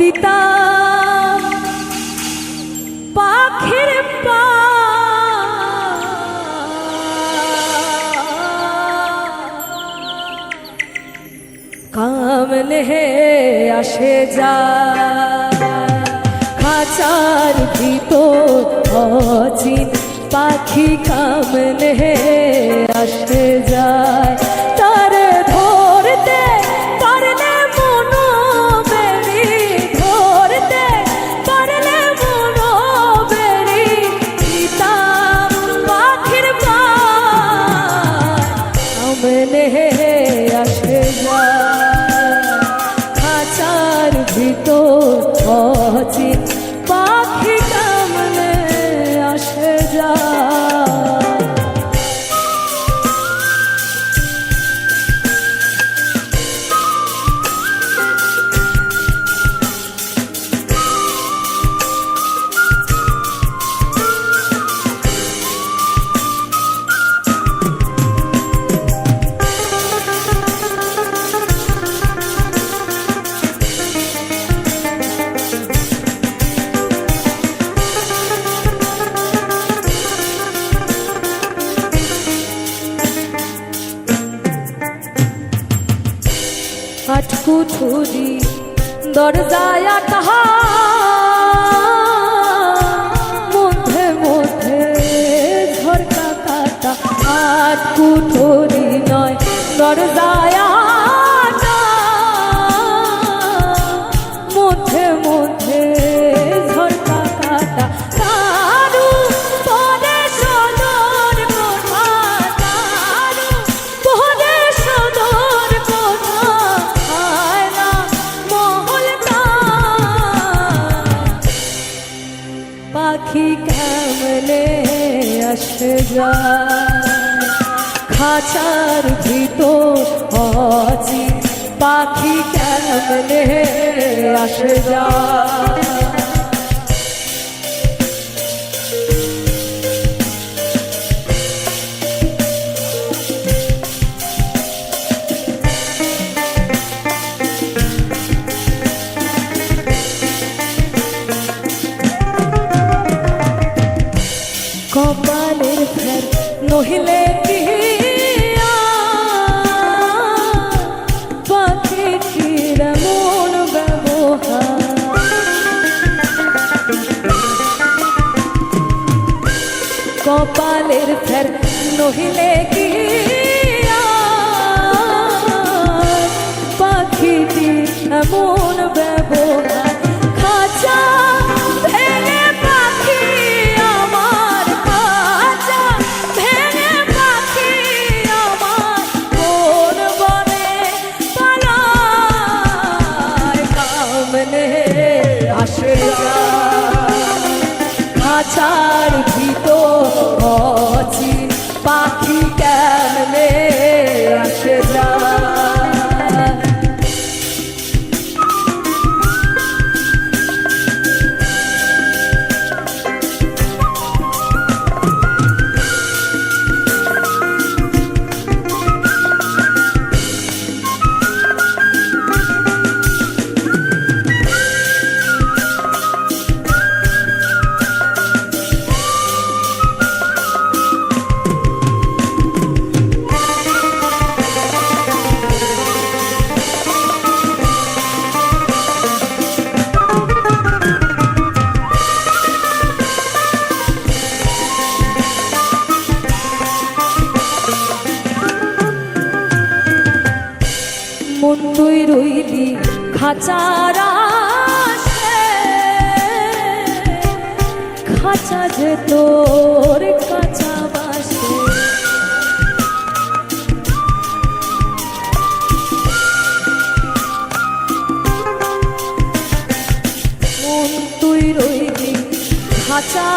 দিতাম। পাখির পা। কামলে আসে যা। খাঁচার ভিতর অচিন পাখি কামলে আসে যায়। আটকু ছুরি দরজায় আটহা মধ্যে মধ্যে ঝরকা কাটা আটকু ছুরি নয় দরজায় পাখি কামলে আসে যায় খাঁচার ভিতর পাখি কামলে আসে যায় নহিলে কি পাখিটির মন ব্যবহার। কপালের ফের নহিলে কি পাখিটি এমন ব্যবহার। খাঁচা খাঁচার ভিতর দিলি খাঁচারা খাঁচা যে তোর কাঁচা বাসে। তুই রইলি খাঁচা